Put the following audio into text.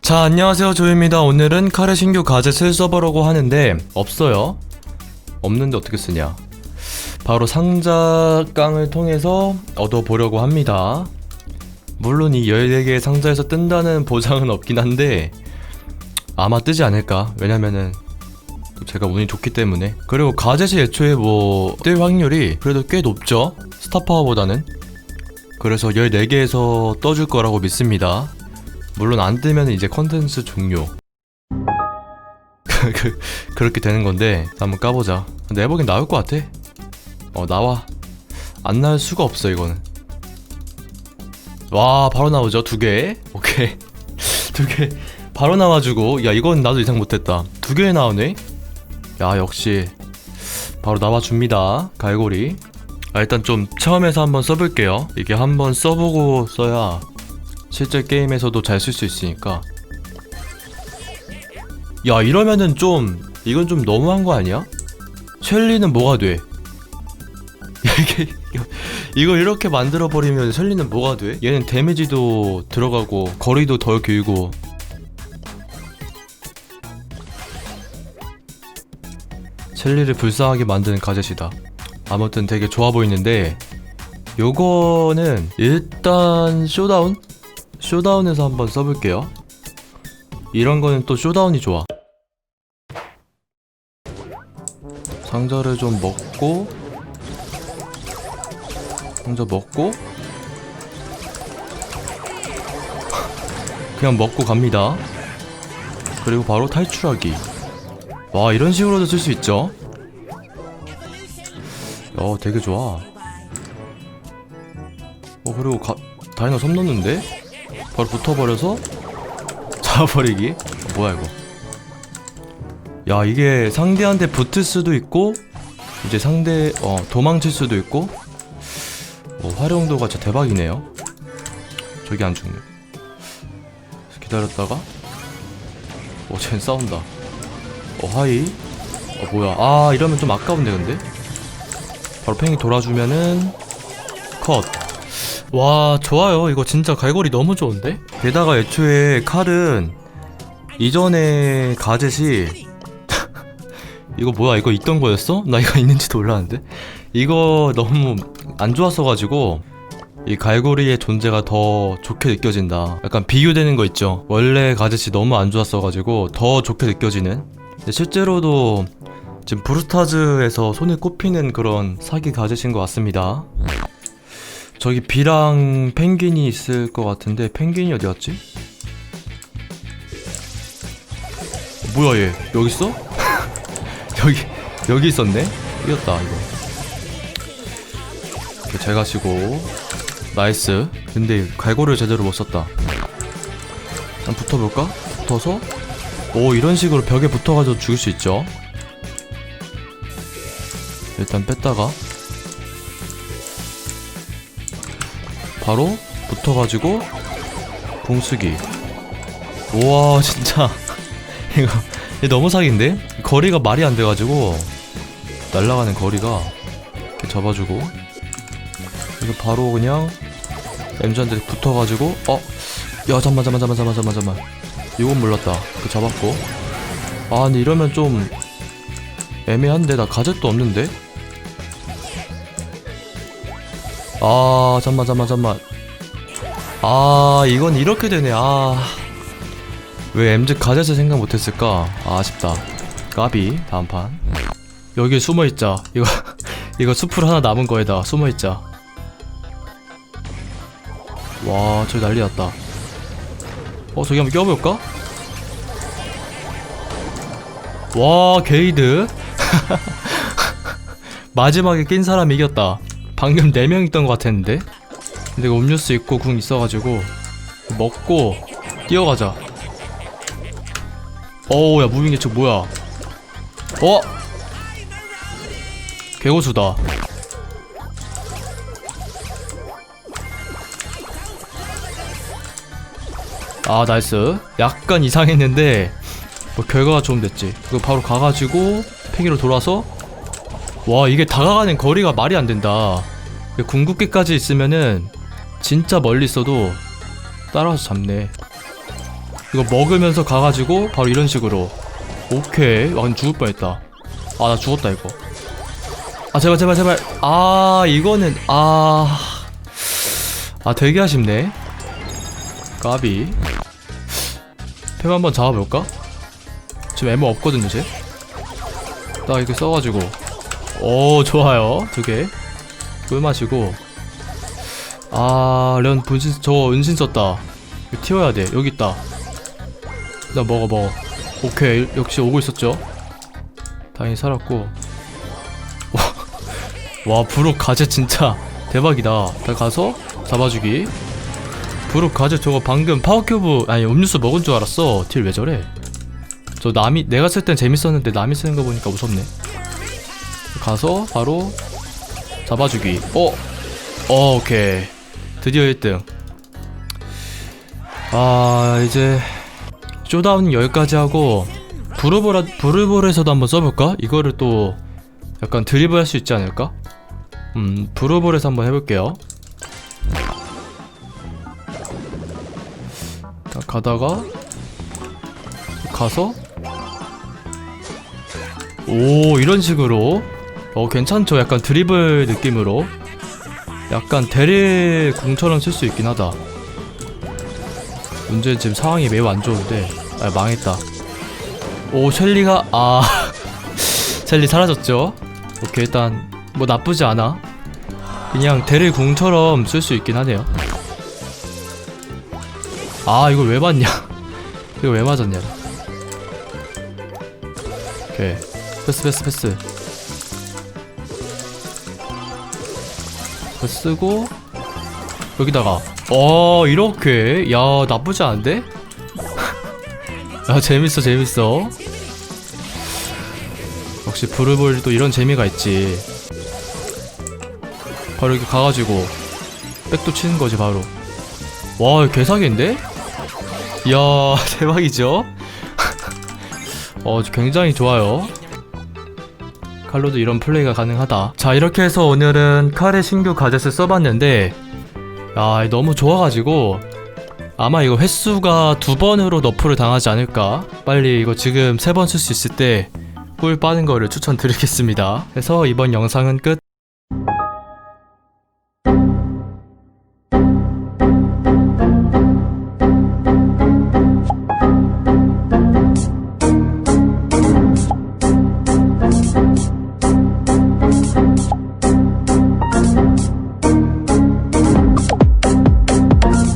자 안녕하세요. 조입니다. 오늘은 카레 신규 가젯을 써보려고 하는데 없어요. 없는데 어떻게 쓰냐? 바로 상자깡을 통해서 얻어보려고 합니다. 물론 이 14개의 상자에서 뜬다는 보장은 없긴 한데 아마 뜨지 않을까? 왜냐면은 또 제가 운이 좋기 때문에. 그리고 가젯이 애초에 뭐 뜰 확률이 그래도 꽤 높죠? 스타파워보다는 그래서 14개에서 떠줄 거라고 믿습니다 물론 안 뜨면 이제 컨텐츠 종료. 그, 그렇게 되는 건데 한번 까보자. 내 보기엔 나올 것 같아. 어 나와. 안 나올 수가 없어 이거는. 와 바로 나오죠 두 개. 오케이 두 개. 바로 나와주고 야 이건 나도 이상 못했다. 두 개 나오네. 야 역시 바로 나와줍니다 갈고리. 아, 일단 좀 처음에서 한번 써볼게요. 이게 한번 써보고 써야 실제 게임에서도 잘 쓸 수 있으니까 야 이러면은 좀 이건 좀 너무한 거 아니야? 셸리는 뭐가 돼? 야, 이게 이걸 이렇게 만들어 버리면 셸리는 뭐가 돼? 얘는 데미지도 들어가고 거리도 덜 길고 셸리를 불쌍하게 만드는 가젯이다 아무튼 되게 좋아 보이는데 요거는 일단 쇼다운? 쇼다운에서 한번 써볼게요. 이런 거는 또 쇼다운이 좋아. 상자를 좀 먹고 상자 먹고 그냥 먹고 갑니다. 그리고 바로 탈출하기. 와 이런 식으로도 쓸 수 있죠. 어 되게 좋아. 어 그리고 가, 다이너 섬 넣는데? 바로 붙어버려서? 잡아버리기? 뭐야 이거? 야 이게 상대한테 붙을 수도 있고 이제 상대 어 도망칠 수도 있고. 어, 활용도가 진짜 대박이네요. 저기 안 죽네. 기다렸다가? 어쟤 싸운다. 어 하이. 어 뭐야? 아 이러면 좀 아까운데 근데 바로 팽이 돌아주면은 컷. 와 좋아요. 이거 진짜 갈고리 너무 좋은데? 게다가 애초에 칼은 이전에 가젯이 이거 뭐야? 이거 있던 거였어? 나 이거 있는지도 몰랐는데? 이거 너무 안 좋았어가지고 이 갈고리의 존재가 더 좋게 느껴진다. 약간 비교되는 거 있죠? 원래 가젯이 너무 안 좋았어가지고 더 좋게 느껴지는. 근데 실제로도 지금 브루스타즈에서 손에 꼽히는 그런 사기 가젯인 것 같습니다 저기 비랑 펭귄이 있을 것 같은데 펭귄이 어디 갔지? 뭐야 얘 여기 있어? 여기 여기 있었네? 이겼다 이거 이렇게 잘 가시고 나이스 근데 갈고리를 제대로 못 썼다 한번 붙어볼까? 붙어서 오 이런 식으로 벽에 붙어가지고 죽일 수 있죠 일단 뺐다가 바로 붙어가지고 봉수기 우와 진짜 이거, 너무 사기인데? 거리가 말이 안 돼가지고 날아가는 거리가 이렇게 잡아주고 이거 바로 그냥 엠즈한테 붙어가지고 어? 야 잠만 잠만 잠만 잠만 잠만 잠만 이건 몰랐다 그 잡았고 아 근데 이러면 좀 애매한데 나 가젯도 없는데? 아 잠만 잠만 잠만. 아 이건 이렇게 되네. 아왜 MZ 가젯을 생각 못했을까? 아, 아쉽다. 까비 다음 판. 여기에 숨어있자. 이거 이거 숲을 하나 남은 거에다 숨어있자. 와 저기 난리 났다. 어 저기 한번 껴볼까? 와 게이드? 마지막에 낀 사람이 이겼다 방금 4명 있던 것 같았는데? 근데 음료수 있고 궁 있어가지고 먹고 뛰어가자. 어우 야 무빙 예측 뭐야? 어? 개고수다. 아 나이스. 약간 이상했는데 뭐 결과가 좀 됐지. 이거 바로 가가지고 팽이로 돌아서? 와 이게 다가가는 거리가 말이 안 된다 궁극기까지 있으면은 진짜 멀리 있어도 따라와서 잡네. 이거 먹으면서 가가지고 바로 이런 식으로. 오케이. 완 죽을 뻔했다. 아 나 죽었다 이거. 아 제발 제발 제발. 아 이거는 아... 아 되게 아쉽네. 까비. 팸 한번 잡아볼까? 지금 애모 없거든요 쟤? 딱 이렇게 써가지고. 오 좋아요. 두개 꿀 마시고. 아 련 분신 저거 은신 썼다. 이거 튀어야 돼. 여기 있다. 일단 먹어 먹어. 오케이. 역시 오고 있었죠? 다행히 살았고. 와, 와 브룩 가제 진짜 대박이다. 다 가서 잡아주기. 브룩 가제 저거 방금 파워큐브 아니 음료수 먹은 줄 알았어. 딜 왜 저래? 저 남이 내가 쓸 땐 재밌었는데 남이 쓰는 거 보니까 무섭네. 가서 바로 잡아주기 어? 어 오케이 드디어 1등 아 이제 쇼다운 여기까지 하고 브루보라 브루볼에서도 한번 써볼까? 이거를 또 약간 드리블 할 수 있지 않을까? 음 브루볼에서 한번 해볼게요 딱 가다가 가서 오 이런 식으로 어 괜찮죠? 약간 드리블 느낌으로. 약간 대리 공처럼 쓸 수 있긴 하다. 문제는 지금 상황이 매우 안 좋은데. 아 망했다. 오 셸리가 아 셸리 사라졌죠? 오케이 일단 뭐 나쁘지 않아. 그냥 대리 궁처럼 쓸 수 있긴 하네요. 아 이걸 왜 맞냐? 이거 왜 맞았냐? 오케이. 패스 패스 패스 이거 쓰고 여기다가 어 이렇게 야 나쁘지 않은데? 야 재밌어 재밌어 역시 브루볼도 이런 재미가 있지 바로 이렇게 가가지고 백도 치는 거지 바로 와 개사기인데? 이야 대박이죠? 어 굉장히 좋아요 칼로도 이런 플레이가 가능하다. 자 이렇게 해서 오늘은 칼의 신규 가젯을 써봤는데 야 너무 좋아가지고 아마 이거 횟수가 두 번으로 너프를 당하지 않을까? 빨리 이거 지금 세 번 쓸 수 있을 때 꿀 빠는 거를 추천드리겠습니다. 그래서 이번 영상은 끝